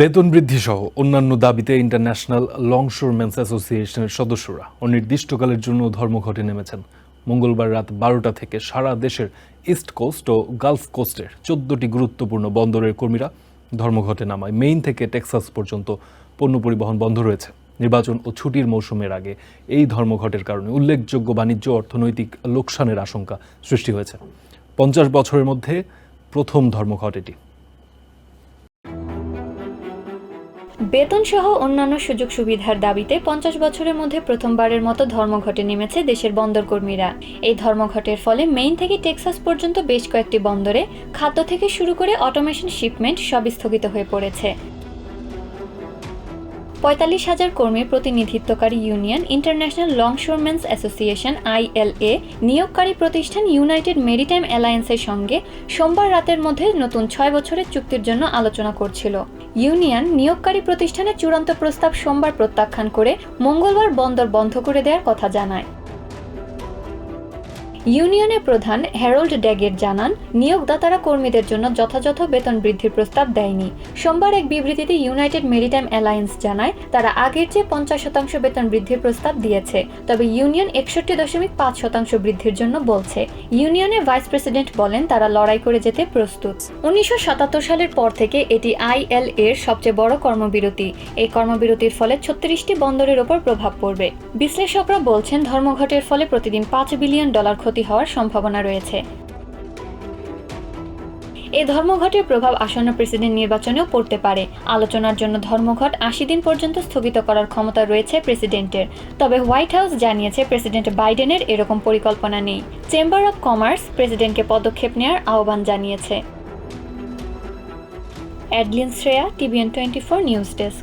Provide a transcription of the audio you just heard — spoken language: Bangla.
বেতন বৃদ্ধি সহ অন্যান্য দাবিতে ইন্টারন্যাশনাল লংশোরম্যান্স অ্যাসোসিয়েশনের সদস্যরা অনির্দিষ্টকালের জন্য ধর্মঘটে নেমেছেন। মঙ্গলবার রাত বারোটা থেকে সারা দেশের ইস্ট কোস্ট ও গালফ কোস্টের চোদ্দটি গুরুত্বপূর্ণ বন্দরের কর্মীরা ধর্মঘটে নামায়। মেইন থেকে টেক্সাস পর্যন্ত পণ্য পরিবহন বন্ধ রয়েছে। নির্বাচন ও ছুটির মৌসুমের আগে এই ধর্মঘটের কারণে উল্লেখযোগ্য বাণিজ্য, অর্থনৈতিক লোকসানের আশঙ্কা সৃষ্টি হয়েছে। পঞ্চাশ বছরের মধ্যে প্রথম ধর্মঘট এটি। বেতন সহ অন্যান্য সুযোগ সুবিধার দাবিতে পঞ্চাশ বছরের মধ্যে প্রথমবারের মতো ধর্মঘটে নেমেছে দেশের বন্দর কর্মীরা এই ধর্মঘটের ফলে মেইন থেকে টেক্সাস পর্যন্ত বেশ কয়েকটি বন্দরে খাদ্য থেকে শুরু করে অটোমেশন শিপমেন্ট সব স্থগিত হয়ে পড়েছে। পঁয়তাল্লিশ হাজার কর্মীর প্রতিনিধিত্বকারী union International Longshoremen's Association ILA নিয়োগকারী প্রতিষ্ঠান ইউনাইটেড মেরিটাইম অ্যালায়েন্সের সঙ্গে সোমবার রাতের মধ্যে নতুন ছয় বছরের চুক্তির জন্য আলোচনা করছিল। ইউনিয়ন নিয়োগকারী প্রতিষ্ঠানের চূড়ান্ত প্রস্তাব সোমবার প্রত্যাখ্যান করে মঙ্গলবার বন্দর বন্ধ করে দেওয়ার কথা জানায়। ইউনিয়নের প্রধান হ্যারোল্ড ড্যাগেট জানান, নিয়োগদাতারা কর্মীদের জন্য যথাযথ বেতন বৃদ্ধির প্রস্তাব দেয়নি। সোমবার এক বিবৃতিতে ইউনাইটেড মেরিটাইম অ্যালায়েন্স জানায়, তারা আগের চেয়ে পঞ্চাশ শতাংশ বেতন বৃদ্ধির প্রস্তাব দিয়েছে, তবে ইউনিয়ন একষট্টি দশমিক পাঁচ শতাংশ বৃদ্ধির জন্য বলছে। ইউনিয়নের ভাইস প্রেসিডেন্ট বলেন, তারা লড়াই করে যেতে প্রস্তুত। উনিশশো সাতাত্তর সালের পর থেকে এটি আইএল এর সবচেয়ে বড় কর্মবিরতি। এই কর্মবিরতির ফলে ছত্রিশটি বন্দরের ওপর প্রভাব পড়বে। বিশ্লেষকরা বলছেন, ধর্মঘটের ফলে প্রতিদিন পাঁচ বিলিয়ন ডলার ক্ষতি হওয়ার সম্ভাবনা রয়েছে। এই ধর্মঘটের প্রভাব আসন্ন প্রেসিডেন্ট নির্বাচনেও পড়তে পারে। আলোচনার জন্য ধর্মঘট আশি দিন পর্যন্ত স্থগিত করার ক্ষমতা রয়েছে প্রেসিডেন্টের। তবে হোয়াইট হাউস জানিয়েছে প্রেসিডেন্ট বাইডেনের এরকম পরিকল্পনা নেই। চেম্বার অব কমার্স প্রেসিডেন্টকে পদক্ষেপ নেওয়ার আহ্বান জানিয়েছে। Adeline Shreya, TVN twenty four news desk.